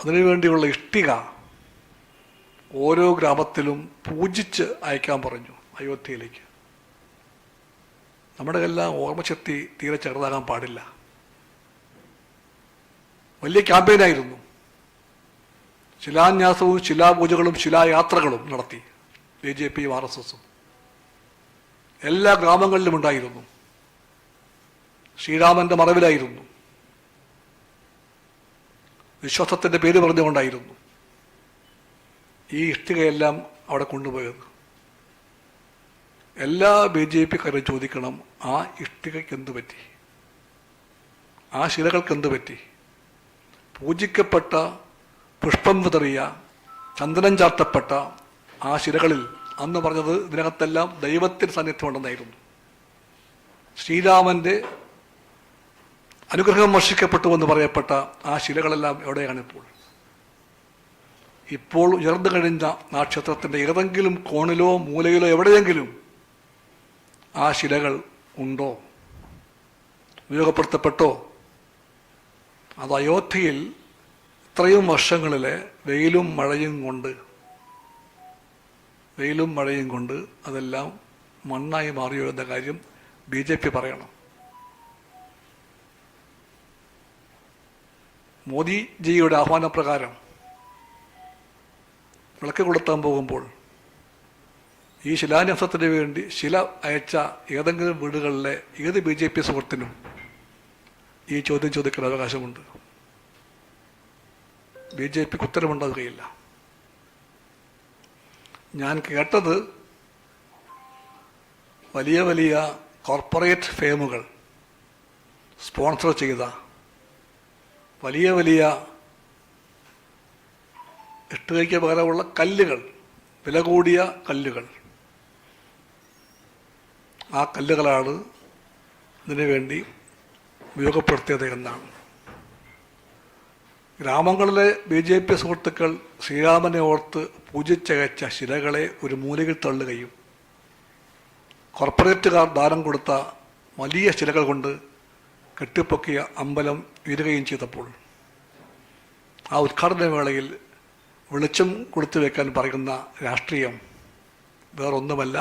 അതിനുവേണ്ടിയുള്ള ഇഷ്ടിക ഓരോ ഗ്രാമത്തിലും പൂജിച്ച് അയക്കാൻ പറഞ്ഞു അയോധ്യയിലേക്ക്. നമ്മുടെ എല്ലാം ഓർമ്മശക്തി തീരെ ചെറുതാകാൻ പാടില്ല. വലിയ ക്യാമ്പയിനായിരുന്നു ശിലാന്യാസവും ശിലാപൂജകളും ശിലായാത്രകളും നടത്തി ബി ജെ പിയും ആർ എസ് എസും. എല്ലാ ഗ്രാമങ്ങളിലും ഉണ്ടായിരുന്നു. ശ്രീരാമന്റെ മറവിലായിരുന്നു. വിശ്വാസത്തിന്റെ പേര് പറഞ്ഞുകൊണ്ടായിരുന്നു ഈ ഇഷ്ടികയെല്ലാം അവിടെ കൊണ്ടുപോയത്. എല്ലാ ബി ജെ പിക്കാരും ചോദിക്കണം ആ ഇഷ്ടികയ്ക്ക് എന്ത് പറ്റി? ആ ശിലകൾക്ക് എന്ത് പറ്റി? പൂജിക്കപ്പെട്ട പുഷ്പം വിതറിയ ചന്ദനം ചാർത്തപ്പെട്ട ആ ശിലകളിൽ അന്ന് പറഞ്ഞത് ഇതിനകത്തെല്ലാം ദൈവത്തിന് സാന്നിധ്യമുണ്ടെന്നായിരുന്നു ശ്രീരാമന്റെ അനുഗ്രഹം വർഷിക്കപ്പെട്ടു എന്ന് പറയപ്പെട്ട ആ ശിലകളെല്ലാം എവിടെയാണ് ഇപ്പോൾ? ഇപ്പോൾ ഉയർന്നു കഴിഞ്ഞ നക്ഷത്രത്തിന്റെ ഏതെങ്കിലും കോണിലോ മൂലയിലോ എവിടെയെങ്കിലും ആ ശിലകൾ ഉണ്ടോ? ഉപയോഗപ്പെടുത്തപ്പെട്ടോ? അത് അയോധ്യയിൽ ഇത്രയും വർഷങ്ങളിലെ വെയിലും മഴയും കൊണ്ട് വെയിലും മഴയും കൊണ്ട് അതെല്ലാം മണ്ണായി മാറിയോ എന്ന കാര്യം ബി ജെ പി പറയണം. മോദിജിയുടെ ആഹ്വാനപ്രകാരം വിളക്ക് കൊളുത്താൻ പോകുമ്പോൾ ഈ ശിലാന്യാസത്തിന് വേണ്ടി ശില അയച്ച ഏതെങ്കിലും വീടുകളിലെ ഏത് ബി ജെ പി സുഹൃത്തിനും ഈ ചോദ്യം ചോദിക്കാൻ അവകാശമുണ്ട്. ബി ജെ പിക്ക് ഉത്തരമുണ്ടാകുകയില്ല. ഞാൻ കേട്ടത് വലിയ വലിയ കോർപ്പറേറ്റ് ഫേമുകൾ സ്പോൺസർ ചെയ്ത വലിയ വലിയ ഇട്ടുകയ്ക്ക് പകരമുള്ള കല്ലുകൾ വില കൂടിയ കല്ലുകൾ. ആ കല്ലുകളാണ് ഇതിനു വേണ്ടി ഉപയോഗപ്പെടുത്തിയത് എന്നാണ്. ഗ്രാമങ്ങളിലെ ബി ജെ പി സുഹൃത്തുക്കൾ ശ്രീരാമനെ ഓർത്ത് പൂജിച്ചകച്ച ശിലകളെ ഒരു മൂലയിൽ തള്ളുകയും കോർപ്പറേറ്റുകാർ ദാനം കൊടുത്ത വലിയ ശിലകൾ കൊണ്ട് കെട്ടിപ്പൊക്കിയ അമ്പലം ഉയരുകയും ചെയ്തപ്പോൾ ആ ഉദ്ഘാടന വേളയിൽ വെളിച്ചം കൊടുത്തു വെക്കാൻ പറയുന്ന രാഷ്ട്രീയം വേറൊന്നുമല്ല.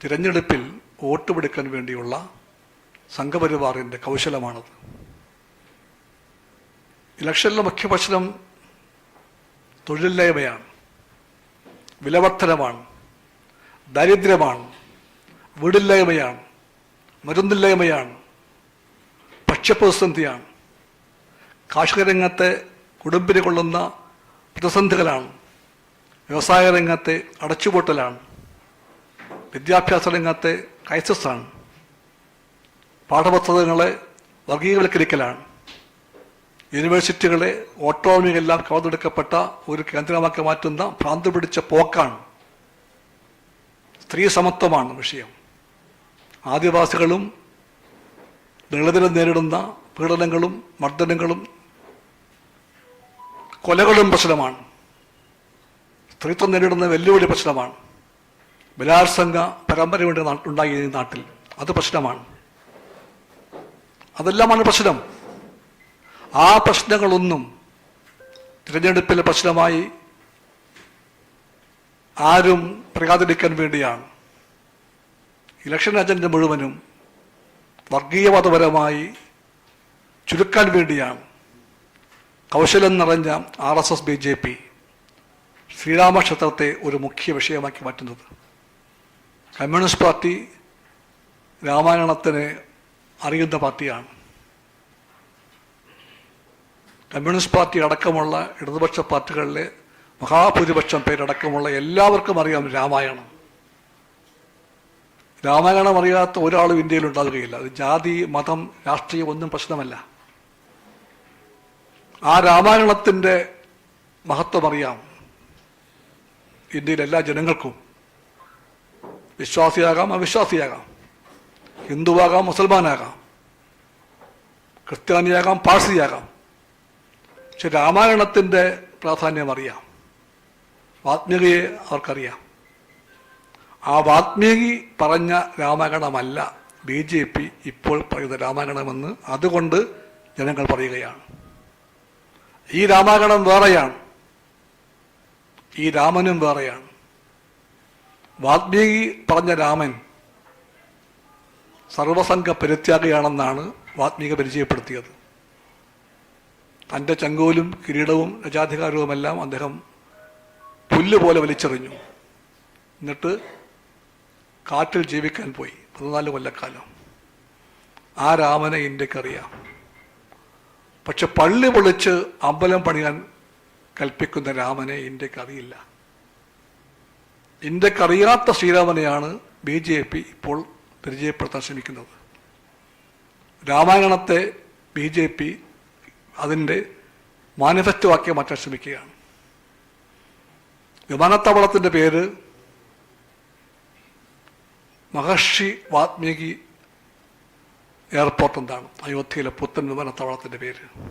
തിരഞ്ഞെടുപ്പിൽ വോട്ട് പിടിക്കാൻ വേണ്ടിയുള്ള സംഘപരിവാറിന്റെ കൗശലമാണത്. ഇലക്ഷനിലെ മുഖ്യ പ്രശ്നം തൊഴിലില്ലായ്മയാണ് വിലവർദ്ധനമാണ് ദാരിദ്ര്യമാണ് വീടില്ലായ്മയാണ് മരുന്നില്ലായ്മയാണ് ഭക്ഷ്യപ്രതിസന്ധിയാണ് കാർഷിക രംഗത്തെ കുടുംബിനെ കൊള്ളുന്ന പ്രതിസന്ധികളാണ്. വ്യവസായ രംഗത്തെ അടച്ചുപൂട്ടലാണ്. വിദ്യാഭ്യാസ രംഗത്തെ ക്രൈസിസാണ് പാഠപുസ്തകങ്ങളെ വർഗീയവൽക്കരിക്കലാണ് യൂണിവേഴ്സിറ്റികളെ ഓട്ടോണമിയെല്ലാം കവർന്നെടുക്കപ്പെട്ട ഒരു കേന്ദ്രമാക്കി മാറ്റുന്ന ഭ്രാന്ത് പിടിച്ച പോക്കാണ്. സ്ത്രീ സമത്വമാണ് വിഷയം. ആദിവാസികളും ദളിതരും നേരിടുന്ന പീഡനങ്ങളും മർദ്ദനങ്ങളും കൊലകളും പ്രശ്നമാണ്. സ്ത്രീത്വം നേരിടുന്ന വെല്ലുവിളി പ്രശ്നമാണ്. ബലാത്സംഗ പരമ്പരയുടെ ഉണ്ടായി ഈ നാട്ടിൽ. അത് പ്രശ്നമാണ്. അതെല്ലാമാണ് പ്രശ്നം. ആ പ്രശ്നങ്ങളൊന്നും തിരഞ്ഞെടുപ്പിലെ പ്രശ്നമായി ആരും പറയാതിരിക്കാൻ വേണ്ടിയാണ്. ഇലക്ഷൻ അജണ്ട മുഴുവനും വർഗീയവാദപരമായി ചുരുക്കാൻ വേണ്ടിയാണ്. കൗശലം നിറഞ്ഞ R S S B J P ശ്രീരാമക്ഷേത്രത്തെ ഒരു മുഖ്യ വിഷയമാക്കി മാറ്റുന്നത്. കമ്മ്യൂണിസ്റ്റ് പാർട്ടി രാമായണത്തിന് അറിയുന്ന പാർട്ടിയാണ്. കമ്മ്യൂണിസ്റ്റ് പാർട്ടി അടക്കമുള്ള ഇടതുപക്ഷ പാർട്ടികളിലെ മഹാഭൂരിപക്ഷം പേരടക്കമുള്ള എല്ലാവർക്കും അറിയാം രാമായണം. രാമായണം അറിയാത്ത ഒരാളും ഇന്ത്യയിൽ ഉണ്ടാവുകയില്ല. അത് ജാതി മതം രാഷ്ട്രീയം ഒന്നും പ്രശ്നമല്ല. ആ രാമായണത്തിന്റെ മഹത്വം അറിയാം. ഇന്ത്യയിലെ എല്ലാ ജനങ്ങൾക്കും വിശ്വാസിയാകാം അവിശ്വാസിയാകാം. ഹിന്ദുവാകാം മുസൽമാനാകാം. ക്രിസ്ത്യാനിയാകാം പാഴ്സിയാകാം. പക്ഷെ രാമായണത്തിന്റെ പ്രാധാന്യം അറിയാം. വാത്മീകയെ അവർക്കറിയാം. ആ വാത്മീകി പറഞ്ഞ രാമായണമല്ല ബി ജെ പി ഇപ്പോൾ പറയുന്ന രാമായണമെന്ന്. അതുകൊണ്ട് ജനങ്ങൾ പറയുകയാണ്. ഈ രാമായണം വേറെയാണ്. ഈ രാമനും വേറെയാണ്. വാത്മീകി പറഞ്ഞ രാമൻ സർവസംഘ പരിത്യാഗിയാണെന്നാണ് വാത്മീക പരിചയപ്പെടുത്തിയത്. തന്റെ ചങ്കോലും കിരീടവും രജാധികാരവുമെല്ലാം അദ്ദേഹം പുല്ല് പോലെ വലിച്ചെറിഞ്ഞു. എന്നിട്ട് കാട്ടിൽ ജീവിക്കാൻ പോയി പതിനാല് കൊല്ലക്കാലം. ആ രാമനെ ഇന്ത്യക്കറിയാം. പക്ഷെ പള്ളി പൊളിച്ച് അമ്പലം പണിയാൻ കൽപ്പിക്കുന്ന രാമനെ ഇന്ത്യയ്ക്ക് അറിയില്ല ഇന്ത്യക്കറിയാത്ത ശ്രീരാമനെയാണ് ബി ജെ പി ഇപ്പോൾ പരിചയപ്പെടുത്താൻ ശ്രമിക്കുന്നത്. രാമായണത്തെ ബി ജെ പി അതിന്റെ മാനിഫെസ്റ്റോ ആക്കി മാറ്റാൻ ശ്രമിക്കുകയാണ്. വിമാനത്താവളത്തിന്റെ പേര് മഹർഷി വാത്മീകി എയർപോർട്ട് എന്താണ്? അയോധ്യയിലെ പുത്തൻ വിമാനത്താവളത്തിന്റെ പേര്.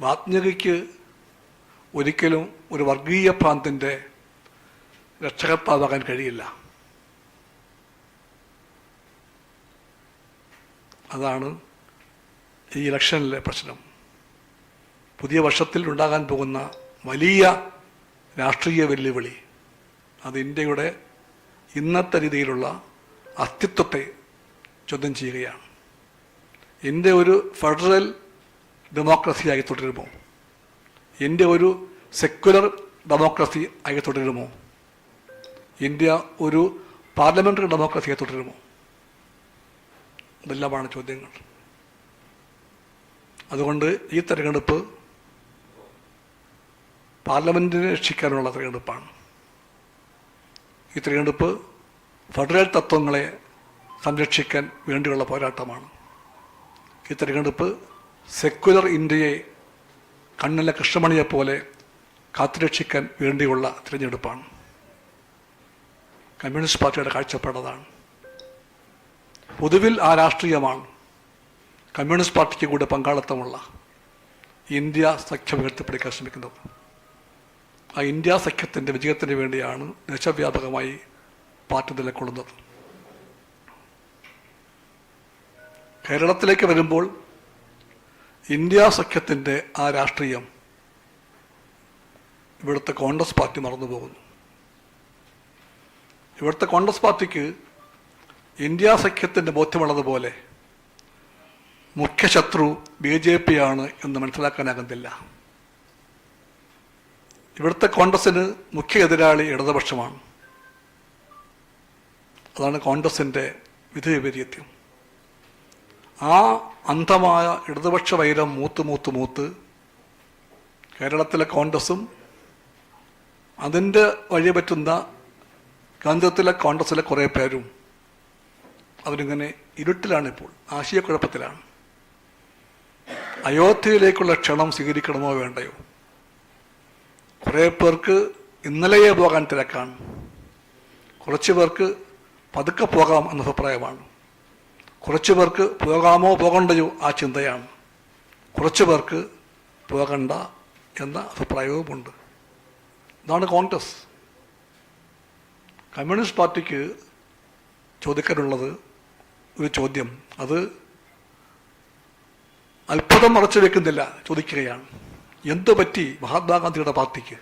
വാത്മീകിക്ക് ഒരിക്കലും ഒരു വർഗീയ പ്രാന്തിന്റെ രക്ഷകർത്താവാകാൻ കഴിയില്ല. അതാണ് ഈ ഇലക്ഷനിലെ പ്രശ്നം. പുതിയ വർഷത്തിൽ ഉണ്ടാകാൻ പോകുന്ന വലിയ രാഷ്ട്രീയ വെല്ലുവിളി അത് ഇന്ത്യയുടെ ഇന്നത്തെ രീതിയിലുള്ള അസ്തിത്വത്തെ ചോദ്യം ചെയ്യുകയാണ്. ഇന്ത്യ ഒരു ഫെഡറൽ ഡെമോക്രസി ആയി തുടരുമോ? ഇന്ത്യ ഒരു സെക്യുലർ ഡെമോക്രസി ആയി തുടരുമോ? ഇന്ത്യ ഒരു പാർലമെന്ററി ഡെമോക്രസിയായി തുടരുമോ? അതെല്ലാമാണ് ചോദ്യങ്ങൾ. അതുകൊണ്ട് ഈ തെരഞ്ഞെടുപ്പ് പാർലമെന്റിനെ രക്ഷിക്കാനുള്ള തെരഞ്ഞെടുപ്പാണ്. ഈ തെരഞ്ഞെടുപ്പ് ഫെഡറൽ തത്വങ്ങളെ സംരക്ഷിക്കാൻ വേണ്ടിയുള്ള പോരാട്ടമാണ്. ഈ തെരഞ്ഞെടുപ്പ് സെക്യുലർ ഇന്ത്യയെ കണ്ണിലെ കൃഷ്ണമണിയെ പോലെ കാത്തുരക്ഷിക്കാൻ വേണ്ടിയുള്ള തിരഞ്ഞെടുപ്പാണ്. കമ്മ്യൂണിസ്റ്റ് പാർട്ടിയുടെ കാഴ്ചപ്പാടതാണ്. പൊതുവിൽ ആ രാഷ്ട്രീയമാണ് കമ്മ്യൂണിസ്റ്റ് പാർട്ടിക്ക് കൂടെ പങ്കാളിത്തമുള്ള ഇന്ത്യ സഖ്യം ഉയർത്തിപ്പിടിക്കാൻ ശ്രമിക്കുന്നത്. ആ ഇന്ത്യ സഖ്യത്തിന്റെ വിജയത്തിന് വേണ്ടിയാണ് ദേശവ്യാപകമായി പാർട്ടി നിലകൊള്ളുന്നത്. കേരളത്തിലേക്ക് വരുമ്പോൾ ഇന്ത്യ സഖ്യത്തിന്റെ ആ രാഷ്ട്രീയം ഇവിടുത്തെ കോൺഗ്രസ് പാർട്ടി മറന്നുപോകുന്നു ഇവിടുത്തെ കോൺഗ്രസ് പാർട്ടിക്ക് ഇന്ത്യ സഖ്യത്തിന്റെ ബോധ്യമുള്ളതുപോലെ മുഖ്യശത്രു ബി ജെ പി ആണ് എന്ന് മനസ്സിലാക്കാനാകുന്നില്ല. ഇവിടുത്തെ കോൺഗ്രസിന് മുഖ്യ എതിരാളി ഇടതുപക്ഷമാണ്. അതാണ് കോൺഗ്രസിന്റെ വിധി വിപരീത്യം. ആ അന്ധമായ ഇടതുപക്ഷ വൈരം മൂത്ത് മൂത്ത് മൂത്ത് കേരളത്തിലെ കോൺഗ്രസും അതിന്റെ വഴി പറ്റുന്ന കേന്ദ്രത്തിലെ കോൺഗ്രസിലെ കുറേ പേരും അവരിങ്ങനെ ഇരുട്ടിലാണ് ഇപ്പോൾ ആശയക്കുഴപ്പത്തിലാണ് അയോധ്യയിലേക്കുള്ള ക്ഷണം സ്വീകരിക്കണമോ വേണ്ടയോ? കുറേ പേർക്ക് ഇന്നലെയേ പോകാൻ തിരക്കാണ്. കുറച്ച് പേർക്ക് പതുക്കെ പോകാം എന്ന അഭിപ്രായമാണ് കുറച്ച് പേർക്ക് പോകാമോ പോകണ്ടയോ ആ ചിന്തയാണ്. കുറച്ചു പേർക്ക് പോകണ്ട എന്ന അഭിപ്രായവുമുണ്ട്. ഇതാണ് കോൺഗ്രസ്. കമ്മ്യൂണിസ്റ്റ് പാർട്ടിക്ക് ചോദിക്കാനുള്ളത് ഒരു ചോദ്യം. അത് അത്ഭുതം മറച്ചു വെക്കുന്നില്ല ചോദിക്കുകയാണ്. എന്തു പറ്റി മഹാത്മാഗാന്ധിയുടെ പാർട്ടിക്ക്?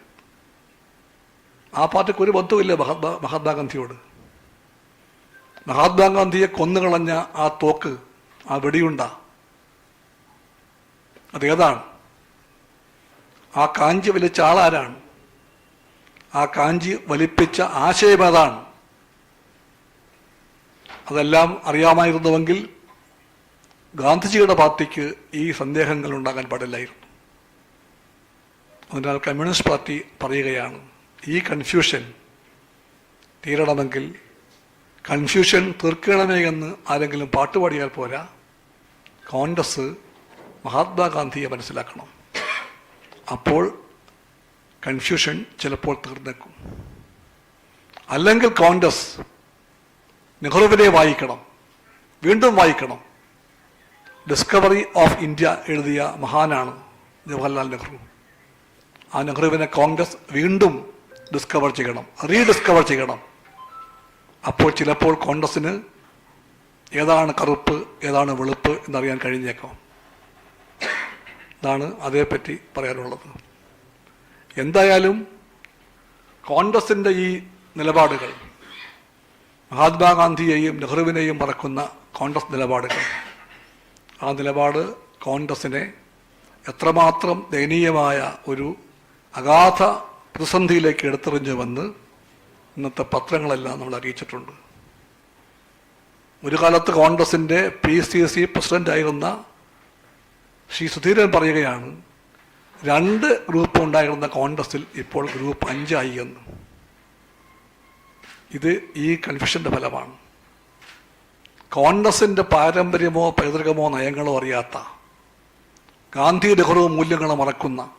ആ പാർട്ടിക്ക് ഒരു ബന്ധവുമില്ല മഹാത്മാ മഹാത്മാഗാന്ധിയോട്. മഹാത്മാഗാന്ധിയെ കൊന്നുകളഞ്ഞ ആ തോക്ക് ആ വെടിയുണ്ട അതേതാണ്? ആ കാഞ്ചി വലിച്ച ആളാരാണ്? ആ കാഞ്ചി വലിപ്പിച്ച ആശയം ഏതാണ് അതെല്ലാം അറിയാമായിരുന്നുവെങ്കിൽ ഗാന്ധിജിയുടെ പാർട്ടിക്ക് ഈ സന്ദേഹങ്ങൾ ഉണ്ടാകാൻ പാടില്ലായിരുന്നു. അതിനാൽ കമ്മ്യൂണിസ്റ്റ് പാർട്ടി പറയുകയാണ് ഈ കൺഫ്യൂഷൻ തീരണമെങ്കിൽ കൺഫ്യൂഷൻ തീർക്കണമേ എന്ന് ആരെങ്കിലും പാട്ടുപാടിയാൽ പോരാ? കോൺഗ്രസ് മഹാത്മാഗാന്ധിയെ മനസ്സിലാക്കണം. അപ്പോൾ കൺഫ്യൂഷൻ ചിലപ്പോൾ തീർന്നേക്കും. അല്ലെങ്കിൽ കോൺഗ്രസ് നെഹ്റുവിനെ വായിക്കണം വീണ്ടും വായിക്കണം. ഡിസ്കവറി ഓഫ് ഇന്ത്യ എഴുതിയ മഹാനാണ് ജവഹർലാൽ നെഹ്റു. ആ നെഹ്റുവിനെ കോൺഗ്രസ് വീണ്ടും ഡിസ്കവർ ചെയ്യണം റീഡിസ്കവർ ചെയ്യണം. അപ്പോൾ ചിലപ്പോൾ കോൺഗ്രസിന് ഏതാണ് കറുപ്പ് ഏതാണ് വെളുപ്പ് എന്നറിയാൻ കഴിഞ്ഞേക്കാം. ഇതാണ് അതേപ്പറ്റി പറയാനുള്ളത്. എന്തായാലും കോൺഗ്രസിന്റെ ഈ നിലപാടുകൾ മഹാത്മാഗാന്ധിയെയും നെഹ്റുവിനെയും മറക്കുന്ന കോൺഗ്രസ് നിലപാടുകൾ ആ നിലപാട് കോൺഗ്രസിനെ എത്രമാത്രം ദയനീയമായ ഒരു അഗാധ പ്രതിസന്ധിയിലേക്ക് എടുത്തെറിഞ്ഞുവെന്ന് ഇന്നത്തെ പത്രങ്ങളെല്ലാം നമ്മൾ അറിയിച്ചിട്ടുണ്ട്. ഒരു കാലത്ത് കോൺഗ്രസിന്റെ പി സി സി പ്രസിഡന്റായിരുന്ന ശ്രീ സുധീരൻ പറയുകയാണ് രണ്ട് ഗ്രൂപ്പ് ഉണ്ടായിരുന്ന കോൺഗ്രസിൽ ഇപ്പോൾ ഗ്രൂപ്പ് അഞ്ചായി എന്ന്. ഇത് ഈ കൺഫ്യൂഷന്റെ ഫലമാണ്. കോൺഗ്രസിന്റെ പാരമ്പര്യമോ പൈതൃകമോ നയങ്ങളോ അറിയാത്ത ഗാന്ധി നെഹ്റു മൂല്യങ്ങളെ മറക്കുന്ന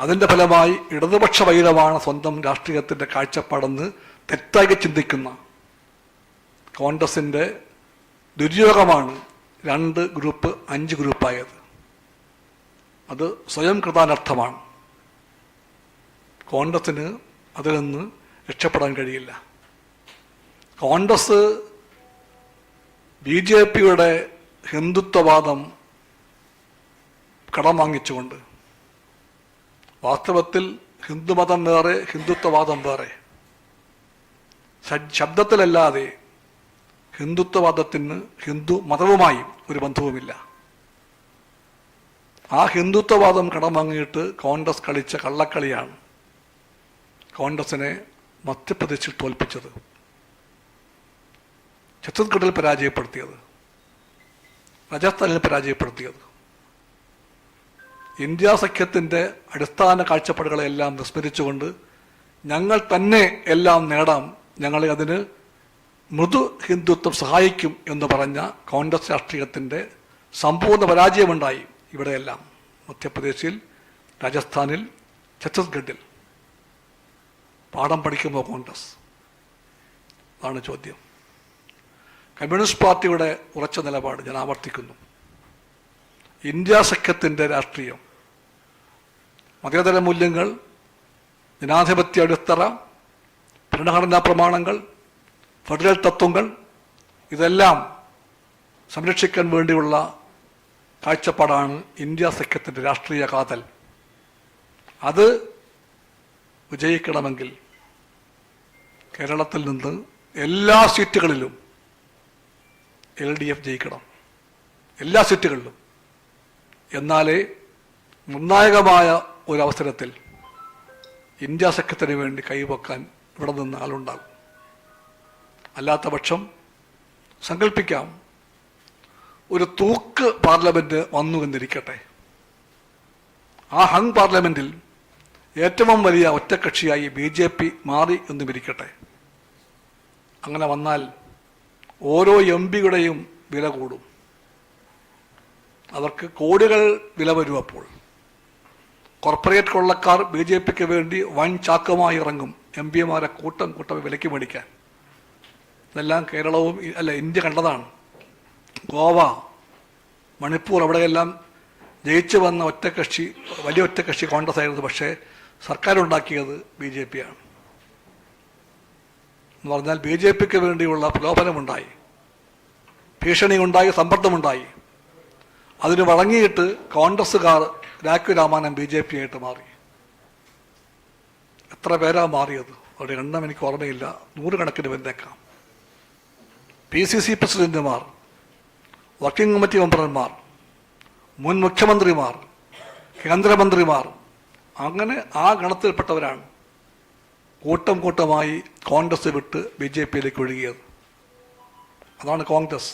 അതിന്റെ ഫലമായി ഇടതുപക്ഷ വൈരമാണ് സ്വന്തം രാഷ്ട്രീയത്തിന്റെ കാഴ്ചപ്പാടെന്ന് തെറ്റായി ചിന്തിക്കുന്ന കോൺഗ്രസിന്റെ ദുര്യോഗമാണ് രണ്ട് ഗ്രൂപ്പ് അഞ്ച് ഗ്രൂപ്പായത്. അത് സ്വയം കൃതാനർത്ഥമാണ്. കോൺഗ്രസ്സിന് അതിൽ നിന്ന് രക്ഷപ്പെടാൻ കഴിയില്ല. കോൺഗ്രസ് ബി ജെ പിയുടെ ഹിന്ദുത്വവാദം കടം വാങ്ങിച്ചുകൊണ്ട് വാസ്തവത്തിൽ ഹിന്ദുമതം വേറെ ഹിന്ദുത്വവാദം വേറെ. ശബ്ദത്തിലല്ലാതെ ഹിന്ദുത്വവാദത്തിന് ഹിന്ദു മതവുമായി ഒരു ബന്ധവുമില്ല. ആ ഹിന്ദുത്വവാദം കടം വാങ്ങിയിട്ട് കോൺഗ്രസ് കളിച്ച കള്ളക്കളിയാണ് കോൺഗ്രസിനെ മധ്യപ്രദേശിൽ തോൽപ്പിച്ചത്. ഛത്തീസ്ഗഡിൽ പരാജയപ്പെടുത്തിയത്. രാജസ്ഥാനിൽ പരാജയപ്പെടുത്തിയത്. ഇന്ത്യ സഖ്യത്തിന്റെ അടിസ്ഥാന കാഴ്ചപ്പാടുകളെല്ലാം വിസ്മരിച്ചുകൊണ്ട് ഞങ്ങൾ തന്നെ എല്ലാം നേടാം. ഞങ്ങളെ അതിന് മൃദു ഹിന്ദുത്വം സഹായിക്കും എന്ന് പറഞ്ഞ കോൺഗ്രസ് രാഷ്ട്രീയത്തിന്റെ സമ്പൂർണ പരാജയമുണ്ടായി ഇവിടെയെല്ലാം. മധ്യപ്രദേശിൽ രാജസ്ഥാനിൽ ഛത്തീസ്ഗഡിൽ. പാഠം പഠിക്കുമോ കോൺഗ്രസ്? അതാണ് ചോദ്യം. കമ്മ്യൂണിസ്റ്റ് പാർട്ടിയുടെ ഉറച്ച നിലപാട് ഞാൻ ആവർത്തിക്കുന്നു. ഇന്ത്യ സഖ്യത്തിന്റെ രാഷ്ട്രീയം മതേതര മൂല്യങ്ങൾ ജനാധിപത്യ അടിത്തറ ഭരണഘടനാ പ്രമാണങ്ങൾ ഫെഡറൽ തത്വങ്ങൾ ഇതെല്ലാം സംരക്ഷിക്കാൻ വേണ്ടിയുള്ള കാഴ്ചപ്പാടാണ് ഇന്ത്യ സഖ്യത്തിന്റെ രാഷ്ട്രീയ കാതൽ. അത് വിജയിക്കണമെങ്കിൽ കേരളത്തിൽ നിന്ന് എല്ലാ സീറ്റുകളിലും എൽ ഡി എഫ് ജയിക്കണം. എല്ലാ സീറ്റുകളിലും. എന്നാലേ നിർണായകമായ ഒരു അവസരത്തിൽ ഇന്ത്യ സഖ്യത്തിന് വേണ്ടി കൈവക്കാൻ ഇവിടെ നിന്ന് ആളുണ്ടാകും. അല്ലാത്ത പക്ഷം സങ്കല്പിക്കാം ഒരു തൂക്ക് പാർലമെന്റ് വന്നു എന്നിരിക്കട്ടെ. ആ ഹങ് പാർലമെന്റിൽ ഏറ്റവും വലിയ ഒറ്റക്കക്ഷിയായി ബി ജെ പി മാറി എന്നും ഇരിക്കട്ടെ അങ്ങനെ വന്നാൽ ഓരോ എം പിയുടെയും വില കൂടും. അവർക്ക് കോടികൾ വില വരും അപ്പോൾ. കോർപ്പറേറ്റ് കൊള്ളക്കാർ ബി ജെ പിക്ക് വേണ്ടി വൻ ചാക്കമായി ഇറങ്ങും. എം പിമാരെ കൂട്ടം കൂട്ടം വിലയ്ക്ക് മേടിക്കാൻ. ഇതെല്ലാം കേരളവും അല്ല ഇന്ത്യ കണ്ടതാണ്. ഗോവ മണിപ്പൂർ അവിടെയെല്ലാം ജയിച്ചു വന്ന ഒറ്റക്കക്ഷി വലിയ ഒറ്റക്കക്ഷി കോൺഗ്രസ് ആയിരുന്നു. പക്ഷേ സർക്കാർ ഉണ്ടാക്കിയത് ബി ജെ പി ആണ് എന്ന് പറഞ്ഞാൽ ബി ജെ പിക്ക് വേണ്ടിയുള്ള പ്രലോഭനമുണ്ടായി. ഭീഷണിയുണ്ടായി സമ്മർദ്ദമുണ്ടായി. അതിന് വഴങ്ങിയിട്ട് കോൺഗ്രസ്സുകാർ രാഖു രാമാനൻ ബി ജെ പി ആയിട്ട് മാറി. എത്ര പേരാ മാറിയത്? അവരുടെ എണ്ണം എനിക്ക് ഓർമ്മയില്ല. നൂറുകണക്കിന് വന്നേക്കാം പി സി സി പ്രസിഡന്റുമാർ വർക്കിംഗ് കമ്മിറ്റി മെമ്പർമാർ മുൻ മുഖ്യമന്ത്രിമാർ കേന്ദ്രമന്ത്രിമാർ അങ്ങനെ ആ ഗണത്തിൽപ്പെട്ടവരാണ് കൂട്ടം കൂട്ടമായി കോൺഗ്രസ് വിട്ട് ബി ജെ പിയിലേക്ക് ഒഴുകിയത്. അതാണ് കോൺഗ്രസ്.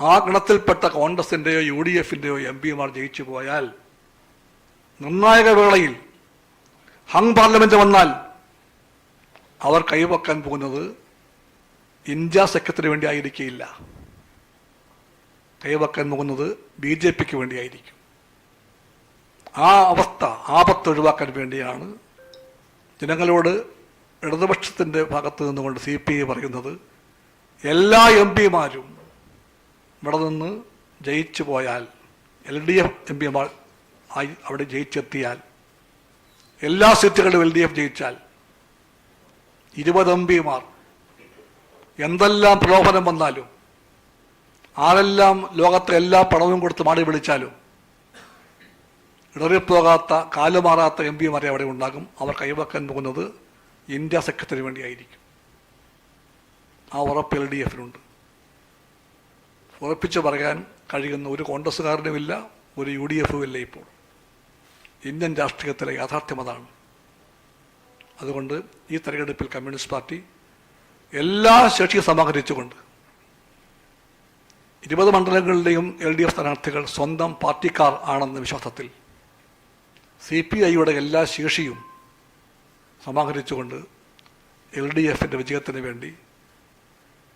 ആ ഗണത്തിൽപ്പെട്ട കോൺഗ്രസിന്റെയോ യു ഡി എഫിന്റെയോ എം പിമാർ ജയിച്ചു പോയാൽ നിർണായക വേളയിൽ ഹങ് പാർലമെന്റ് വന്നാൽ അവർ കൈവക്കാൻ പോകുന്നത് ഇന്ത്യ സഖ്യത്തിന് വേണ്ടി ആയിരിക്കില്ല കൈവക്കാൻ പോകുന്നത് ബി ജെ പിക്ക് വേണ്ടിയായിരിക്കും. ആ അവസ്ഥ ആപത്ത് ഒഴിവാക്കാൻ വേണ്ടിയാണ് ജനങ്ങളോട് ഇടതുപക്ഷത്തിന്റെ ഭാഗത്ത് നിന്നുകൊണ്ട് സി പി ഐ പറയുന്നത് എല്ലാ എം പിമാരും ഇവിടെ നിന്ന് ജയിച്ചു പോയാൽ എൽ ഡി എഫ് എം പിമാർ അവിടെ ജയിച്ചെത്തിയാൽ എല്ലാ സീറ്റുകളിലും എൽ ഡി എഫ് ജയിച്ചാൽ ഇരുപത് എം പിമാർ എന്തെല്ലാം പ്രലോഭനം വന്നാലും ആരെല്ലാം ലോകത്തെ എല്ലാ പണവും കൊടുത്ത് മാടി വിളിച്ചാലും ഇടറിപ്പോകാത്ത കാലുമാറാത്ത എം പിമാരെ അവിടെ ഉണ്ടാകും. അവർ കൈവക്കാൻ പോകുന്നത് ഇന്ത്യ സഖ്യത്തിന് വേണ്ടിയായിരിക്കും. ആ ഉറപ്പ് എൽ ഡി എഫിനുണ്ട്. ഉറപ്പിച്ച് പറയാൻ കഴിയുന്ന ഒരു കോൺഗ്രസ്സുകാരനുമില്ല ഒരു യു ഡി എഫും ഇല്ല ഇപ്പോൾ. ഇന്ത്യൻ രാഷ്ട്രീയത്തിലെ യാഥാർത്ഥ്യം അതാണ് അതുകൊണ്ട് ഈ തെരഞ്ഞെടുപ്പിൽ കമ്മ്യൂണിസ്റ്റ് പാർട്ടി എല്ലാ ശേഷിയും സമാഹരിച്ചുകൊണ്ട് ഇരുപത് മണ്ഡലങ്ങളിലെയും എൽ ഡി എഫ് സ്ഥാനാർത്ഥികൾ സ്വന്തം പാർട്ടിക്കാർ ആണെന്ന വിശ്വാസത്തിൽ സി പി ഐയുടെ എല്ലാ ശേഷിയും സമാഹരിച്ചുകൊണ്ട് എൽ ഡി എഫിന്റെ വിജയത്തിന് വേണ്ടി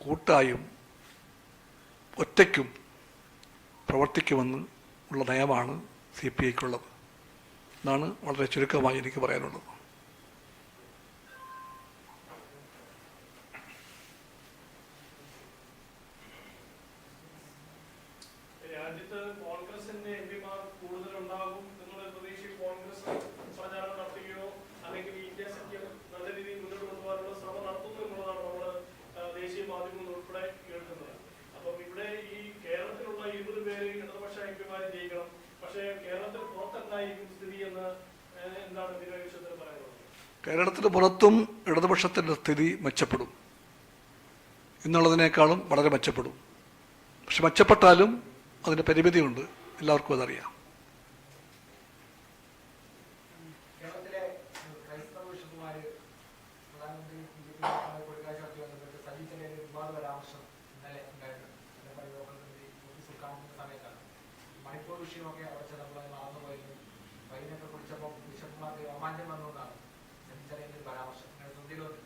കൂട്ടായും ഒറ്റയ്ക്കും പ്രവർത്തിക്കുമെന്ന് ഉള്ള നയമാണ് സി പി ഐക്കുള്ളത്. എന്നാണ് വളരെ ചുരുക്കമായി എനിക്ക് പറയാനുള്ളത് രാജ്യത്ത് കോൺഗ്രസിന്റെ എം പിമാർ കൂടുതലുണ്ടാകും എന്നുള്ള പ്രതീക്ഷയിൽ കോൺഗ്രസ് പ്രചാരണം നടത്തുകയോ അല്ലെങ്കിൽ ഇന്ത്യ സഖ്യം നല്ല രീതിയിൽ മുന്നോട്ട് കൊണ്ടുപോകാനുള്ള ശ്രമം നടത്തുന്നു എന്നുള്ളതാണ് നമ്മൾ ദേശീയ മാധ്യമങ്ങൾ ഉൾപ്പെടെ കേൾക്കുന്നത് അപ്പം ഇവിടെ ഈ കേരളത്തിലുള്ള ഇരുപത് പേര് ഇടതുപക്ഷ എം പിമാർ ജയിക്കണം പക്ഷേ കേരളത്തിൽ പുറത്തെന്തായിരിക്കും സ്ഥിതി എന്ന് ഏഹ്, എന്താണ് ഇതിനെ വിഷയത്തിൽ പറയുന്നത് കേരളത്തിന് പുറത്തും ഇടതുപക്ഷത്തിന്റെ സ്ഥിതി മെച്ചപ്പെടും. എന്നുള്ളതിനേക്കാളും വളരെ മെച്ചപ്പെടും. പക്ഷെ മെച്ചപ്പെട്ടാലും അതിന് പരിമിതിയുണ്ട്. എല്ലാവർക്കും അതറിയാം കേരളത്തിലെ ക്രൈസ്തവ ബിഷപ്പുമാര് പ്രധാനമന്ത്രി ബി ജെ പി കൂടിക്കാഴ്ച നടത്തി ബന്ധപ്പെട്ട് സജി ചെറിയൊരു വിവാദ പരാമർശം ഇന്നലെ ഉണ്ടായിരുന്നു അതേപോലെ ഗവൺമെന്റ് നോട്ടീസ് ഉദ്ഘാടന സമയത്താണ് മണിപ്പൂർ വിഷയമൊക്കെ അവിടെ ചെന്നപ്പോൾ അത് മറന്നുപോയിരുന്നു വൈകിട്ടൊക്കെ കുടിച്ചപ്പോൾ ബിഷപ്പുമാർക്ക് രോമാഞ്ചം വന്നുകൊണ്ടാണ് സജി ചെറിയൊരു പരാമർശം അങ്ങനെ ശ്രദ്ധയിലുണ്ട്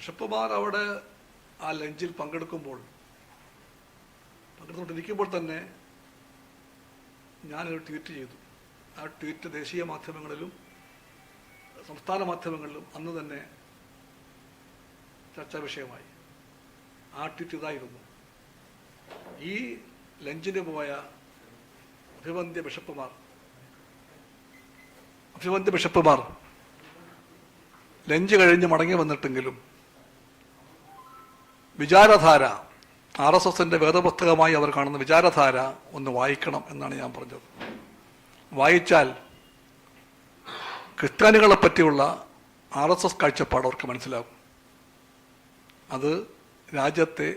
ബിഷപ്പുമാർ അവിടെ ആ ലഞ്ചിൽ പങ്കെടുക്കുമ്പോൾ പങ്കെടുത്തുകൊണ്ടിരിക്കുമ്പോൾ തന്നെ ഞാനൊരു ട്വീറ്റ് ചെയ്തു. ആ ട്വീറ്റ് ദേശീയ മാധ്യമങ്ങളിലും സംസ്ഥാന മാധ്യമങ്ങളിലും അന്ന് തന്നെ ചർച്ചാ വിഷയമായി. ആ ട്വീറ്റ് ഇതായിരുന്നു. ഈ ലഞ്ചിന് പോയ അഭിവന്ദ്യ ബിഷപ്പുമാർ അഭിവന്ദ്യ ബിഷപ്പുമാർ ലഞ്ച് കഴിഞ്ഞ് മടങ്ങി വന്നിട്ടെങ്കിലും വിചാരധാര. ആർ എസ് എസിന്റെ വേദപുസ്തകമായി അവർ കാണുന്ന വിചാരധാര ഒന്ന് വായിക്കണം എന്നാണ് ഞാൻ പറഞ്ഞത്. വായിച്ചാൽ ക്രിസ്ത്യാനികളെ പറ്റിയുള്ള ആർ എസ് എസ് കാഴ്ചപ്പാട് അവർക്ക് മനസ്സിലാകും. അത് രാജ്യത്തെ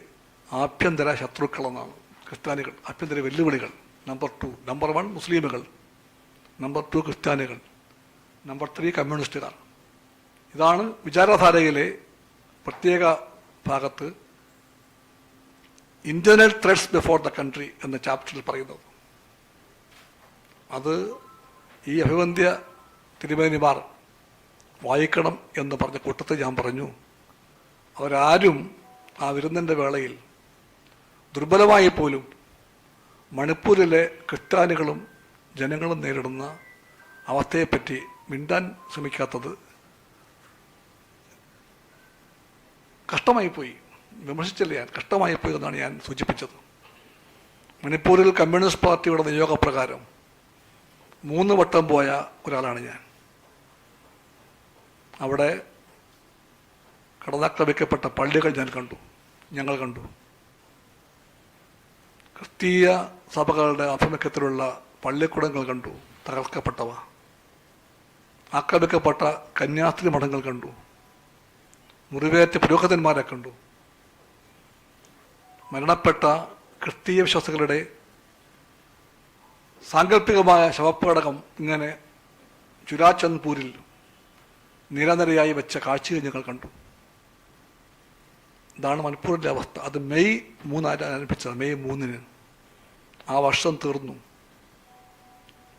ആഭ്യന്തര ശത്രുക്കളെന്നാണ്. ക്രിസ്ത്യാനികൾ ആഭ്യന്തര വെല്ലുവിളികൾ. നമ്പർ ടു നമ്പർ വൺ മുസ്ലിമുകൾ. നമ്പർ ടു ക്രിസ്ത്യാനികൾ. നമ്പർ ത്രീ കമ്മ്യൂണിസ്റ്റുകാർ. ഇതാണ് വിചാരധാരയിലെ പ്രത്യേക ഭാഗത്ത് internal threats before the country എന്ന ചാപ്റ്ററിൽ പറയുന്നത്. അത് ഈ അഭിവന്ധ്യ തിരുമേനിമാർ വായിക്കണം എന്ന് പറഞ്ഞ കൂട്ടത്തിൽ ഞാൻ പറഞ്ഞു. അവരാരും ആ വിരുന്നിന്റെ വേളയിൽ ദുർബലമായി പോലും മണിപ്പൂരിലെ ക്രിസ്ത്യാനികളും ജനങ്ങളും നേരിടുന്ന അവസ്ഥയെപ്പറ്റി മിണ്ടാൻ ശ്രമിക്കാത്തത് കഷ്ടമായിപ്പോയി വിമർശിച്ചില്ല ഞാൻ. കഷ്ടമായിപ്പോയി എന്നാണ് ഞാൻ സൂചിപ്പിച്ചത്. മണിപ്പൂരിൽ കമ്മ്യൂണിസ്റ്റ് പാർട്ടിയുടെ നിയോഗപ്രകാരം മൂന്ന് വട്ടം പോയ ഒരാളാണ് ഞാൻ. അവിടെ കടന്നാക്രമിക്കപ്പെട്ട പള്ളികൾ ഞാൻ കണ്ടു. ഞങ്ങൾ കണ്ടു. ക്രിസ്തീയ സഭകളുടെ ആഭിമുഖ്യത്തിലുള്ള പള്ളിക്കുടങ്ങൾ കണ്ടു. തകർക്കപ്പെട്ടവ. ആക്രമിക്കപ്പെട്ട കന്യാസ്ത്രീ മഠങ്ങൾ കണ്ടു. മുറിവേറ്റ പുരോഹിതന്മാരെ കണ്ടു. മരണപ്പെട്ട ക്രിസ്തീയ വിശ്വാസികളുടെ സാങ്കല്പികമായ ശവപ്പടകം ഇങ്ങനെ ചുരാചന്ദ്പൂരിൽ നിരനിരയായി വെച്ച കാഴ്ചയും ഞങ്ങൾ കണ്ടു. ഇതാണ് മണിപ്പൂരിന്റെ അവസ്ഥ. അത് മെയ് മൂന്നായിട്ട് ആരംഭിച്ചത് മെയ് മൂന്നിന് ആ വർഷം തീർന്നു.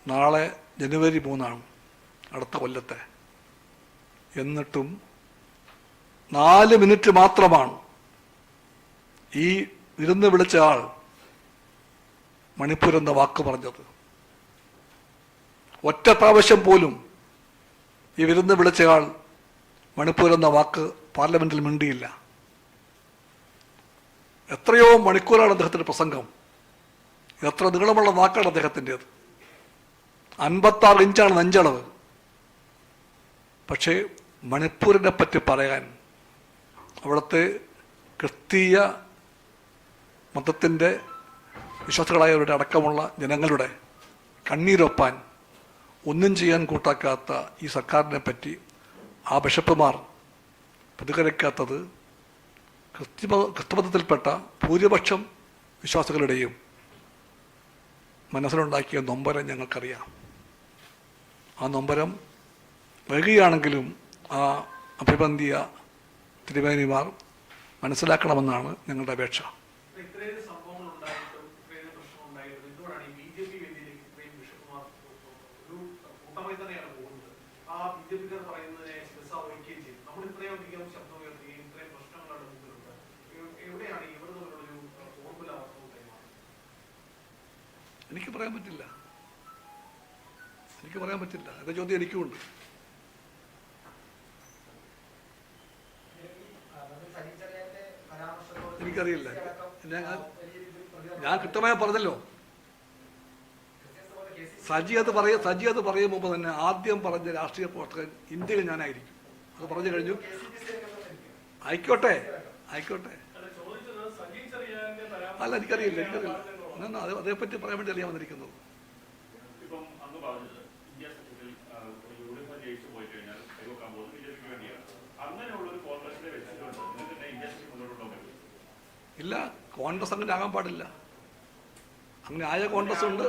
നാളെ ജനുവരി മൂന്നാണ് അടുത്ത കൊല്ലത്തെ. എന്നിട്ടും നാല് മിനിറ്റ് മാത്രമാണ് ഈ വിരുന്ന് വിളിച്ച ആൾ മണിപ്പൂർ എന്ന വാക്ക് പറഞ്ഞത്. ഒറ്റ പ്രാവശ്യം പോലും ഈ വിരുന്ന് വിളിച്ചയാൾ മണിപ്പൂർ എന്ന വാക്ക് പാർലമെന്റിൽ മിണ്ടിയില്ല. എത്രയോ മണിക്കൂറാണ് അദ്ദേഹത്തിന്റെ പ്രസംഗം. എത്ര നീളമുള്ള വാക്കാണ് അദ്ദേഹത്തിന്റെത്. അൻപത്താറ് ഇഞ്ചാണ് നെഞ്ചളവ്. പക്ഷേ മണിപ്പൂരിനെ പറ്റി പറയാൻ അവിടുത്തെ ക്രിസ്തീയ മതത്തിന്റെ വിശ്വാസികളായവരുടെ അടക്കമുള്ള ജനങ്ങളുടെ കണ്ണീരൊപ്പാൻ ഒന്നും ചെയ്യാൻ കൂട്ടാക്കാത്ത ഈ സർക്കാരിനെ പറ്റി ആ ബിഷപ്പുമാർ പ്രതികരിക്കാത്തത് ക്രിസ്തുമ ക്രിസ്തുമതത്തിൽപ്പെട്ട ഭൂരിപക്ഷം വിശ്വാസികളുടെയും മനസ്സിലുണ്ടാക്കിയ നൊമ്പരം ഞങ്ങൾക്കറിയാം. ആ നൊമ്പരം വൈകിയാണെങ്കിലും ആ അഭിബന്ധിയ തിരുവേനിമാർ മനസ്സിലാക്കണമെന്നാണ് ഞങ്ങളുടെ അപേക്ഷ അപ്പൊ ഇത്രയും സംഭവങ്ങൾ ഉണ്ടായിട്ടും ഇത്രയും പ്രശ്നം ഉണ്ടായിട്ടും എന്തുകൊണ്ടാണ് ഈ ബി ജെ പി വേദിയിലേക്ക് ഇത്രയും ബിഷപ്പുമാർ ഒരു കൂട്ടമായി തന്നെയാണ് പോകുന്നത് ആ ബി ജെ പിക്കാർ പറയുന്നതിനെ ശ്രദ്ധ വഹിക്കുകയും ചെയ്തു നമ്മൾ ഇത്രയും അധികം ശബ്ദം ഉയർത്തുകയും ഇത്രയും പ്രശ്നങ്ങളുടെ മുമ്പിലുണ്ട് എ- എവിടെയാണ് ഇവർ തമ്മിലുള്ളൊരു ഫോർമുല അവർക്ക് കൈമാറുന്നത് എനിക്ക് പറയാൻ പറ്റില്ല. എനിക്ക് പറയാൻ പറ്റില്ല. എന്ന ചോദ്യം എനിക്കുമുണ്ട്. എനിക്കറിയില്ല. ഞാൻ- ഞാൻ കൃത്യമായി പറഞ്ഞല്ലോ. സജി അത് പറയ സജി അത് പറയും മുമ്പ് തന്നെ ആദ്യം പറഞ്ഞ രാഷ്ട്രീയ പ്രവർത്തകൻ ഇന്ത്യയിൽ ഞാനായിരിക്കും. അത് പറഞ്ഞു കഴിഞ്ഞു. ആയിക്കോട്ടെ. ആയിക്കോട്ടെ. അല്ല എനിക്കറിയില്ല എനിക്കറിയില്ല. അത് അതേപ്പറ്റി പറയാൻ വേണ്ടി അറിയാൻ വന്നിരിക്കുന്നത് ഇല്ല കോൺഗ്രസ് അങ്ങനെ ആകാൻ പാടില്ല. അങ്ങനെ ആയ കോൺഗ്രസ് ഉണ്ട്.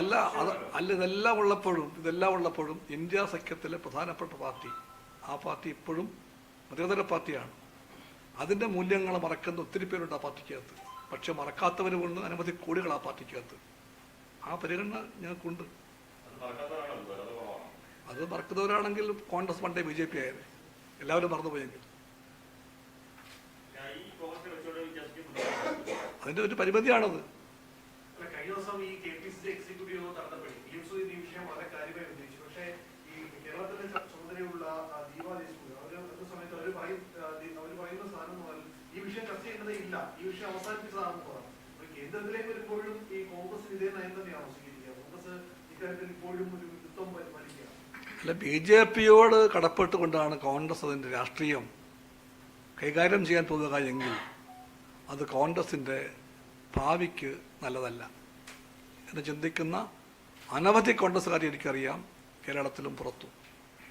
അല്ല അത് അല്ല ഇതെല്ലാം ഉള്ളപ്പോഴും ഇതെല്ലാം ഉള്ളപ്പോഴും ഇന്ത്യ സഖ്യത്തിലെ പ്രധാനപ്പെട്ട പാർട്ടി ആ പാർട്ടി ഇപ്പോഴും മതേതര പാർട്ടിയാണ്. അതിന്റെ മൂല്യങ്ങൾ മറക്കുന്ന ഒത്തിരി പേരുണ്ട് ആ പാർട്ടിക്കകത്ത്. പക്ഷെ മറക്കാത്തവരുമുണ്ട് അനവധി കോടികൾ ആ പാർട്ടിക്കകത്ത്. ആ പരിഗണന ഞങ്ങൾക്കുണ്ട്. അത് മറക്കുന്നവരാണെങ്കിൽ കോൺഗ്രസ് പണ്ടേ ബി ജെ പി ആയത് എല്ലാവരും മറന്നുപോയെങ്കിൽ. അതിന്റെ. അതിന്റെ ഒരു പരിമിതിയാണത്. കഴിഞ്ഞ ദിവസം ഈ K P C executive Sudheer ഈ വിഷയം വളരെ കാര്യമായി ഉന്നയിച്ചു. പക്ഷേ ഈ കേരളത്തിന്റെ ചുമതലയുള്ള ദീപ ദേശ്മുഖ് അവർ ഒരു സമയത്ത് അവർ പറയും അവർ പറയുന്ന സാധനം എന്ന് പറഞ്ഞാൽ ഈ വിഷയം ചർച്ച ചെയ്യേണ്ടത് ഇല്ല. ഈ വിഷയം അവസാനിപ്പിച്ചതാണ് പറഞ്ഞു അപ്പൊ കേന്ദ്രത്തിലേക്ക് വരുമ്പോഴും ഈ കോൺഗ്രസ് ഇതേ നയം തന്നെയാണോ സ്വീകരിക്കുക കോൺഗ്രസ് ഇക്കാര്യത്തിൽ ഇപ്പോഴും ഒരു യുദ്ധം പരിപാലിക്കുക വലിക്കുക അല്ല ബി ജെ പിയോട് കടപ്പെട്ടുകൊണ്ടാണ് കോൺഗ്രസ് അതിന്റെ രാഷ്ട്രീയം കൈകാര്യം ചെയ്യാൻ പോകുക എങ്കിൽ അത് കോൺഗ്രസിന്റെ ഭാവിക്ക് നല്ലതല്ല. എന്ന് ചിന്തിക്കുന്ന അനവധി കോൺഗ്രസ്സുകാരെ എനിക്കറിയാം കേരളത്തിലും പുറത്തും.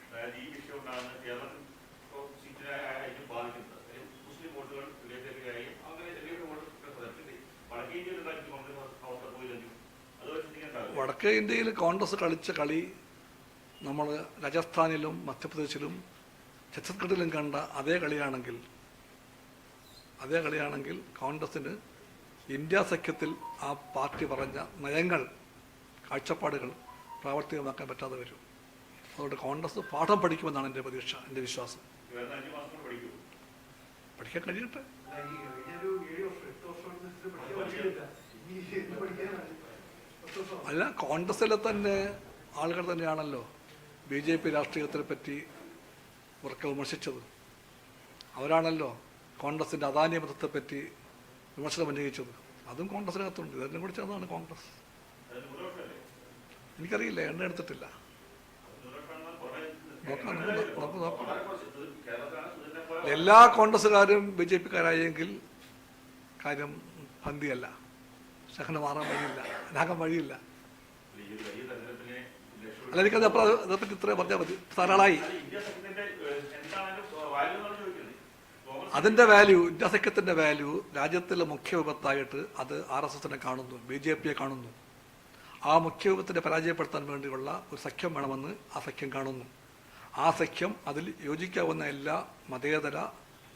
അതായത് ഈ വിഷയം കൊണ്ടാണ് കേരളത്തിൽ ഇപ്പോൾ സീറ്റിനായിട്ടും ബാധിക്കുന്നത് കാര്യം മുസ്ലിം വോട്ടുകൾ ബി ജെ പിക്കായി അങ്ങനെ ചെറിയ വോട്ട് പ്രദർശിപ്പിച്ച് വടക്കേ ഇന്ത്യയിൽ ഉണ്ടാക്കി കോൺഗ്രസ് അവസ്ഥ പോയില്ലെങ്കിൽ അത് വെച്ച് ചിന്തിക്കേണ്ടത് വടക്കേ ഇന്ത്യയിൽ കോൺഗ്രസ് കളിച്ച കളി നമ്മൾ രാജസ്ഥാനിലും മധ്യപ്രദേശിലും ഛത്തീസ്ഗഡിലും കണ്ട അതേ കളിയാണെങ്കിൽ അതേ കളിയാണെങ്കിൽ കോൺഗ്രസിന് ഇന്ത്യ സഖ്യത്തിൽ ആ പാർട്ടി പറഞ്ഞ നയങ്ങൾ കാഴ്ചപ്പാടുകൾ പ്രാവർത്തികമാക്കാൻ പറ്റാതെ വരും. അതുകൊണ്ട് കോൺഗ്രസ് പാഠം പഠിക്കുമെന്നാണ് എന്റെ പ്രതീക്ഷ എന്റെ വിശ്വാസം. പഠിക്കാൻ കഴിയട്ടെ. അല്ല, കോൺഗ്രസ്സിലെ തന്നെ ആളുകൾ തന്നെയാണല്ലോ ബി ജെ പി രാഷ്ട്രീയത്തെ പറ്റി ഉറക്കെ വിമർശിച്ചത്. അവരാണല്ലോ കോൺഗ്രസിന്റെ അദാനി പറ്റി വിമർശനം ഉന്നയിച്ചത്. അതും കോൺഗ്രസിനകത്തുണ്ട് ഇതെല്ലാം കൂടി ചേർന്നതാണ് കോൺഗ്രസ്. എനിക്കറിയില്ല എണ്ണ എടുത്തിട്ടില്ല. കുറച്ച് എല്ലാ കോൺഗ്രസ്സുകാരും ബി ജെ പിക്കാരായെങ്കിൽ കാര്യം ശഹന മാറാൻ വഴിയില്ല. അനാകാൻ വഴിയില്ല. അല്ല എനിക്കത് അപ്പോൾ അതേപ്പറ്റി ഇത്രയും പറഞ്ഞാൽ മതി. ധാരാളമായി വാല്യൂ അതിന്റെ വാല്യൂ ഇന്ത്യ സഖ്യത്തിന്റെ വാല്യൂ രാജ്യത്തിലെ മുഖ്യ വിപത്തായിട്ട് അത് ആർ എസ് എസിനെ കാണുന്നു ബി ജെ പിയെ കാണുന്നു. ആ മുഖ്യ വിപത്തിനെ പരാജയപ്പെടുത്താൻ വേണ്ടിയുള്ള ഒരു സഖ്യം വേണമെന്ന് ആ സഖ്യം കാണുന്നു. ആ സഖ്യം അതിൽ യോജിക്കാവുന്ന എല്ലാ മതേതര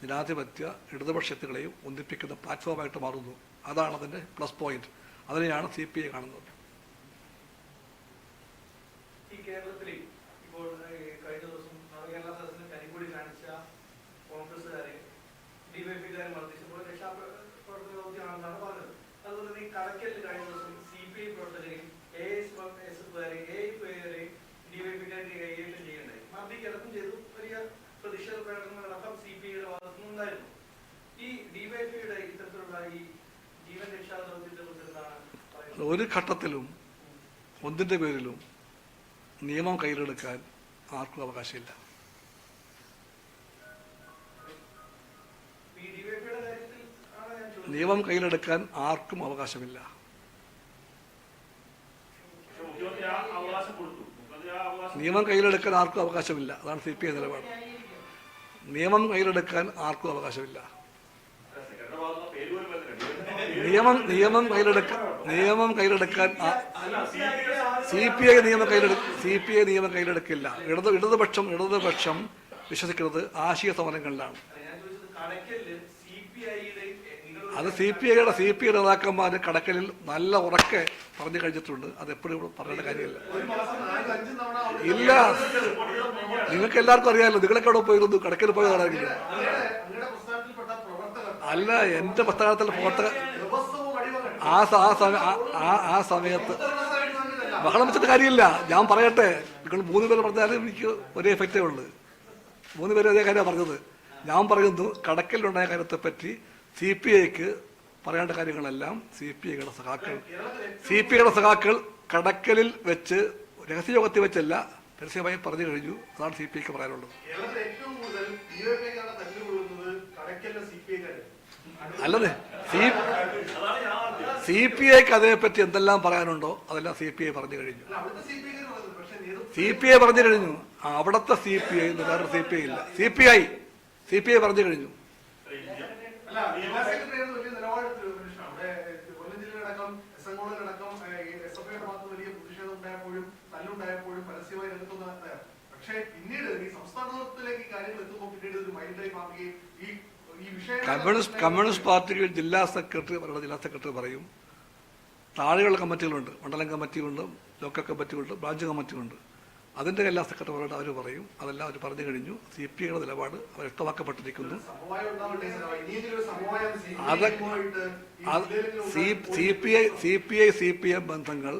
ജനാധിപത്യ ഇടതുപക്ഷത്തുകളെയും ഒന്നിപ്പിക്കുന്ന പ്ലാറ്റ്ഫോമായിട്ട് മാറുന്നു. അതാണ് അതിന്റെ പ്ലസ് പോയിന്റ് അതിനെയാണ് സി പി ഐ കാണുന്നത്. ഈ കേരളത്തിൽ ഒരു ഘട്ടത്തിലും ഒന്നിന്റെ പേരിലും നിയമം കയ്യിലെടുക്കാൻ ആർക്കും അവകാശമില്ല. നിയമം കയ്യിലെടുക്കാൻ ആർക്കും അവകാശമില്ല. നിയമം കയ്യിലെടുക്കാൻ ആർക്കും അവകാശമില്ല. അതാണ് സി പി ഐ നിലപാട്. നിയമം കയ്യിലെടുക്കാൻ ആർക്കും അവകാശമില്ല. നിയമം നിയമം കയ്യിലെടുക്കാൻ നിയമം കയ്യിലെടുക്കാൻ സി പി ഐ നിയമം കയ്യിലെടുക്ക സി പി ഐ നിയമം കയ്യിലെടുക്കില്ല. ഇടത് ഇടതുപക്ഷം ഇടതുപക്ഷം വിശ്വസിക്കുന്നത് ആശയ സമരങ്ങളിലാണ്. അത് സി പി ഐയുടെ സി പി ഐ നേതാക്കന്മാർ കടക്കലിൽ നല്ല ഉറക്കെ പറഞ്ഞു കഴിഞ്ഞിട്ടുണ്ട്. അത് എപ്പോഴും പറയേണ്ട കാര്യമില്ല. ഇല്ല. നിങ്ങൾക്ക് എല്ലാവർക്കും അറിയാമല്ലോ നിങ്ങളൊക്കെ അവിടെ പോയിരുന്നു കടക്കൽ പോയി അല്ല എന്റെ പ്രസ്ഥാനത്തിലെ പ്രവർത്തക ആ ആ സമയ ആ- സമയത്ത് ബഹളം വെച്ചിട്ട് കാര്യമില്ല. ഞാൻ പറയട്ടെ. നിങ്ങൾ മൂന്ന് പേര് പറഞ്ഞാലും എനിക്ക് ഒരേ എഫക്റ്റേ ഉള്ളൂ. മൂന്ന് പേര് അതേ കാര്യമാണ് പറഞ്ഞത്. ഞാൻ പറയുന്നു കടക്കലിലുണ്ടായ കാര്യത്തെപ്പറ്റി സി പി ഐക്ക് പറയേണ്ട കാര്യങ്ങളെല്ലാം സി പി ഐയുടെ സഖാക്കൾ. സി പി ഐയുടെ സഖാക്കൾ കടക്കലിൽ വെച്ച് രഹസ്യയോഗത്തിൽ വെച്ചല്ല രഹസ്യമായി പറഞ്ഞു കഴിഞ്ഞു. അതാണ് സി പി ഐക്ക് പറയാനുള്ളത്. അല്ലതെ സി സി പി ഐക്ക് അതേപ്പറ്റി എന്തെല്ലാം പറയാനുണ്ടോ? അതെല്ലാം സി പി ഐ പറഞ്ഞു കഴിഞ്ഞു. സി പി ഐ പറഞ്ഞു കഴിഞ്ഞു. അവിടത്തെ സി പി ഐ വേറെ സി പി ഐ ഇല്ല C P I C P I പറഞ്ഞു കഴിഞ്ഞു പക്ഷേ പിന്നീട് ഈ സംസ്ഥാനത്തിലേക്ക് കാര്യങ്ങൾ എത്തുമ്പോൾ പിന്നീട് ഒരു മൈൻഡായി മാറുകയും ഈ കമ്മ്യൂണിസ്റ്റ് കമ്മ്യൂണിസ്റ്റ് പാർട്ടിക്ക് ജില്ലാ സെക്രട്ടറി പറയുന്ന ജില്ലാ സെക്രട്ടറി പറയും. താഴെയുള്ള കമ്മിറ്റികളുണ്ട്. മണ്ഡലം കമ്മിറ്റിയുണ്ട് ലോക്കൽ കമ്മിറ്റിയുണ്ട് ബ്രാഞ്ച് കമ്മിറ്റിയുണ്ട് അതിന്റെ എല്ലാ സെക്രട്ടറിമാരോട് അവർ പറയും. അതെല്ലാം അവർ പറഞ്ഞു കഴിഞ്ഞു. സി പി ഐയുടെ നിലപാട് അവർ വ്യക്തമാക്കപ്പെട്ടിരിക്കുന്നു. അത് C P I C P I C P M ബന്ധങ്ങൾ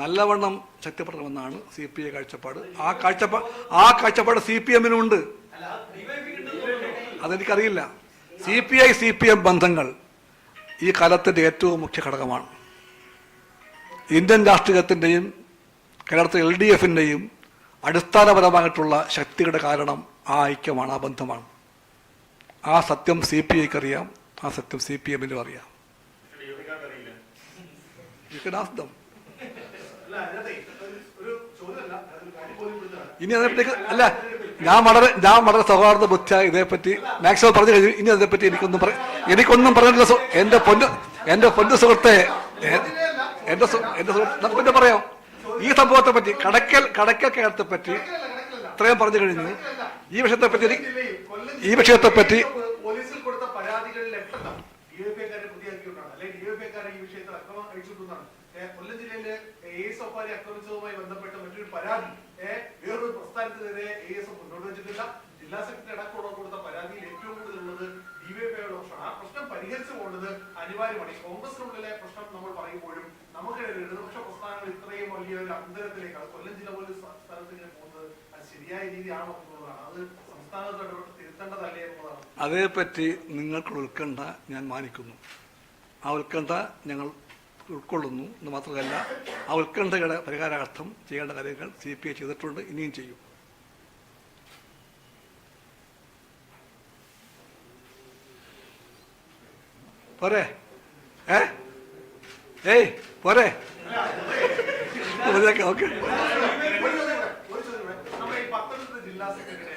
നല്ലവണ്ണം ശക്തിപ്പെടണമെന്നാണ് സി പി ഐ കാഴ്ചപ്പാട്. ആ കാഴ്ചപ്പാട് ആ കാഴ്ചപ്പാട് സി പി എമ്മിനുണ്ട് അതെനിക്കറിയില്ല. C P I C P M ബന്ധങ്ങൾ ഈ കാലത്തിന്റെ ഏറ്റവും മുഖ്യ ഘടകമാണ്. ഇന്ത്യൻ രാഷ്ട്രീയത്തിന്റെയും കേരളത്തിലെ എൽ ഡി എഫിന്റെയും അടിസ്ഥാനപരമായിട്ടുള്ള ശക്തിയുടെ കാരണം ആ ഐക്യമാണ് ആ ബന്ധമാണ്. ആ സത്യം സി പി ഐക്ക് അറിയാം ആ സത്യം സി പി എമ്മിനും അറിയാം. ഇനി അതിനെപ്പറ്റി അല്ല ഞാൻ വളരെ ഞാൻ വളരെ സൗഹാർദ്ദ ബുദ്ധിയായി ഇതേപ്പറ്റി. മാക്സിമം പറഞ്ഞു കഴിഞ്ഞു. ഇനി അതേപ്പറ്റി എനിക്കൊന്നും പറ എനിക്കൊന്നും പറഞ്ഞിട്ട് എന്റെ പൊന്ന് എന്റെ പൊന്നു സുഹൃത്തെ. എന്റെ എന്റെ സുഹൃത്ത് നമുക്ക് പിന്നെ പറയാം. ഈ സംഭവത്തെ പറ്റി കടക്കൽ കടക്കൽ കേരളത്തെ പറ്റി ഇത്രയും പറഞ്ഞു കഴിഞ്ഞു. ഈ വിഷയത്തെ പറ്റി ഈ വിഷയത്തെ പറ്റി കൊല്ലം ജില്ലയിലെ എ ബന്ധപ്പെട്ട മറ്റൊരു പരാതി വേറൊരു പ്രസ്ഥാനത്തിനെതിരെ എ എസ് മുന്നോട്ട് വെച്ചിട്ടില്ല. ജില്ലാ സെക്രട്ടറി അടക്കമുള്ള കൊടുത്ത പരാതിയിൽ ഏറ്റവും കൂടുതൽ കൂടുതലുള്ളത് ഡിവൈഎഫ്ഐയുടെ പ്രശ്നമാണ്. ആ പ്രശ്നം പരിഹരിച്ചു പോകേണ്ടത് അനിവാര്യമാണ്. കോൺഗ്രസിനുള്ളിലെ പ്രശ്നം നമ്മൾ പറയുമ്പോഴും നമുക്ക് ഇടതുപക്ഷ പ്രസ്ഥാനങ്ങൾ ഇത്രയും വലിയ ഒരു അന്തരത്തിലേക്ക് അത് കൊല്ലം ജില്ല പോലെ സ്ഥലത്ത് ഇങ്ങനെ പോകുന്നത് അത് ശരിയായ രീതിയാണോ എന്നുള്ളതാണ്. അത് സംസ്ഥാനത്ത് ഇടപെട്ട് തിരുത്തേണ്ടതല്ലേ എന്നുള്ളതാണ്. അതേപറ്റി നിങ്ങൾക്ക് ഉത്കണ്ഠ ഞാൻ മാനിക്കുന്നു. ആ ഉത്കണ്ഠ ഞങ്ങൾ ഉൾക്കൊള്ളുന്നു എന്ന് മാത്രമല്ല ആ ഉത്കണ്ഠയുടെ പരിഹാരാർത്ഥം ചെയ്യേണ്ട കാര്യങ്ങൾ സി പി ഐ ചെയ്തിട്ടുണ്ട് ഇനിയും ചെയ്യും. പോരെ. ഏ? ഏയ് പോരെ. ഓക്കെ. ജില്ലാ സെക്രട്ടറി